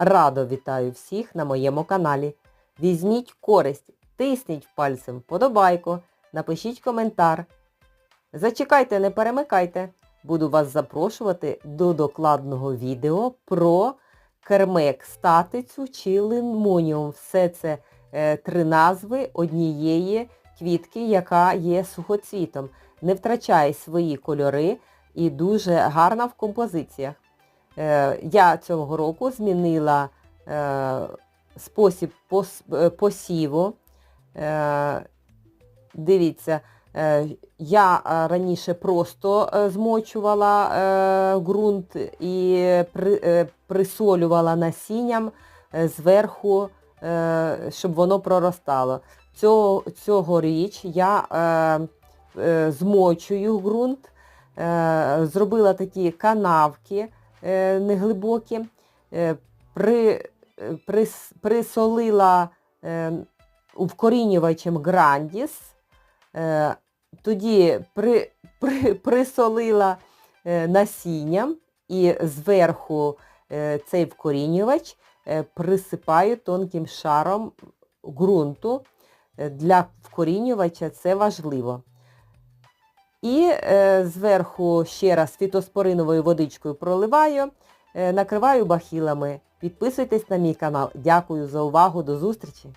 радо вітаю всіх на моєму каналі. Візьміть користь, тисніть пальцем вподобайку, напишіть коментар. Зачекайте, не перемикайте. Буду вас запрошувати до докладного відео про кермек статицю чи лимоніум. Все це е, три назви однієї квітки, яка є сухоцвітом. Не втрачає свої кольори і дуже гарна в композиціях. Е, я цього року змінила е, спосіб е, посіву. Дивіться, я раніше просто змочувала ґрунт і присолювала насінням зверху, щоб воно проростало. Цього, цьогоріч я змочую ґрунт, зробила такі канавки неглибокі, е, при, е, присолила е, вкорінювачем Грандіс, е, тоді при, при, присолила е, насінням і зверху е, цей вкорінювач е, присипаю тонким шаром ґрунту. Е, Для вкорінювача це важливо. І е, зверху ще раз фітоспориновою водичкою проливаю, е, накриваю бахілами. Підписуйтесь на мій канал. Дякую за увагу. До зустрічі!